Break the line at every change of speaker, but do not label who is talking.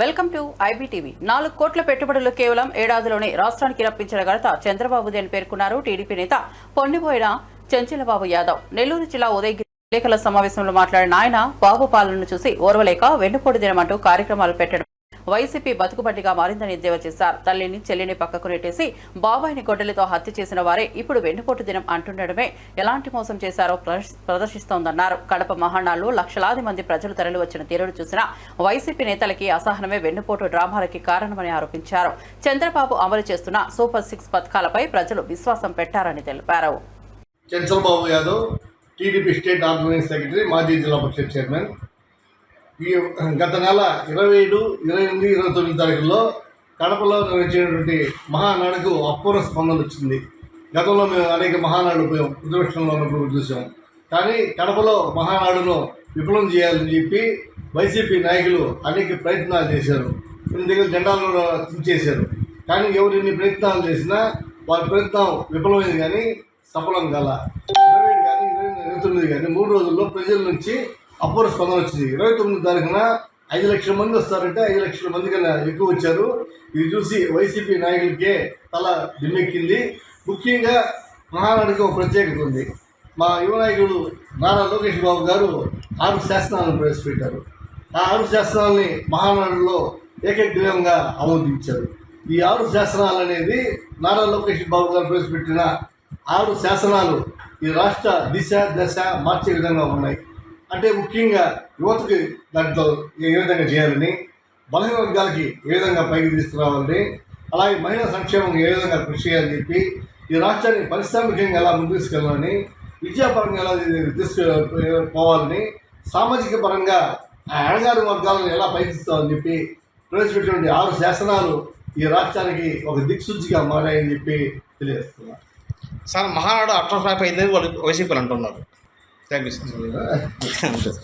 Welcome to IBTV. నాలుగు కోట్ల పెట్టుబడులు కేవలం ఏడాదిలోనే రాష్ట్రానికి రప్పించిన ఘనత చంద్రబాబుది అని పేర్కొన్నారు టీడీపీ నేత పొన్నిపోయిన చెంచలబాబు యాదవ్. నెల్లూరు జిల్లా ఉదయగిరి విలేకరుల సమావేశంలో మాట్లాడిన ఆయన బాబు పాలనను చూసి ఓర్వలేక వెన్నుపోటు దినమంటూ కార్యక్రమాలు పెట్టడం వైసీపీ బతుకుబట్టిగా మారిందని ఎద్దేవా చేశారు. తల్లిని చెల్లిని పక్కకు నెట్టేసి బాబాయిని గొడ్డలితో హత్య చేసిన వారే ఇప్పుడు వెన్నుపోటు దినం అంటుండడమే ఎలాంటి మోసం చేశారో ప్రదర్శిస్తోందన్నారు. కడప మహానాడులో లక్షలాది మంది ప్రజలు తరలి వచ్చిన తీరును చూసిన వైసీపీ నేతలకి అసహనమే వెన్నుపోటు డ్రామాలకి కారణమని ఆరోపించారు. చంద్రబాబు అమలు చేస్తున్న సూపర్ సిక్స్ పథకాలపై ప్రజలు విశ్వాసం పెట్టారని తెలిపారు.
Chandrababu Yadav TDP state organizing secretary మాజీ జిల్లా పరిషత్ చైర్మన్ ఈ గత నెల ఇరవై ఏడు ఇరవై ఎనిమిది ఇరవై తొమ్మిది తారీఖుల్లో కడపలో నిర్వహించినటువంటి మహానాడుకు అపూర్వ స్పందన వచ్చింది. గతంలో మేము అనేక మహానాడు పోయాం ప్రతిపక్షంలో ఉన్నప్పుడు చూసాం. కానీ కడపలో మహానాడును విఫలం చేయాలని చెప్పి వైసీపీ నాయకులు అనేక ప్రయత్నాలు చేశారు. కొన్ని దగ్గర జెండాలు చేశారు కానీ ఎవరు ఎన్ని ప్రయత్నాలు చేసినా వారి ప్రయత్నం విఫలమైంది కానీ సఫలం కల. ఇరవై కానీ ఇరవై ఇరవై తొమ్మిది కానీ మూడు రోజుల్లో ప్రజల నుంచి అపూర్వ స్పందన వచ్చింది ఇరవై తొమ్మిది తారీఖున ఐదు లక్షల మంది వస్తారంటే ఐదు లక్షల మంది కన్నా ఎక్కువ వచ్చారు. ఇది చూసి వైసీపీ నాయకులకే తల దిమ్మెక్కింది. ముఖ్యంగా మహానాడికి ఒక ప్రత్యేకత ఉంది. మా యువ నాయకుడు నారా లోకేష్ బాబు గారు ఆరు శాసనాలను ప్రవేశపెట్టారు. ఆ ఆరు శాసనాలని మహానాడులో ఏకగ్రీవంగా ఆమోదించారు. ఈ ఆరు శాసనాలు అనేది నారా లోకేష్ బాబు గారు ప్రవేశపెట్టిన ఆరు శాసనాలు ఈ రాష్ట్ర దిశ దశ మార్చే విధంగా ఉన్నాయి. అంటే ముఖ్యంగా యువతకి దాంట్లో ఏ విధంగా చేయాలని బలహీన వర్గాలకి ఏ విధంగా పైకి తీసుకురావాలని అలాగే మహిళా సంక్షేమం ఏ విధంగా కృషి చేయాలని చెప్పి ఈ రాష్ట్రాన్ని పారిశ్రామికంగా ఎలా ముందుకు తీసుకెళ్ళాలని విద్యాపరంగా ఎలా తీసుకుపోవాలని సామాజిక పరంగా ఆ అణగారు వర్గాలను ఎలా పైకి చెప్పి ప్రవేశపెట్టినటువంటి ఆరు శాసనాలు ఈ రాష్ట్రానికి ఒక దిక్సూచిగా మారాయని చెప్పి తెలియజేస్తున్నారు
సార్ మహానాడు అట్రాఫ్ ఫ్లాప్ అయిందని వాళ్ళు వైసీపీలు అంటున్నారు. Thank you sir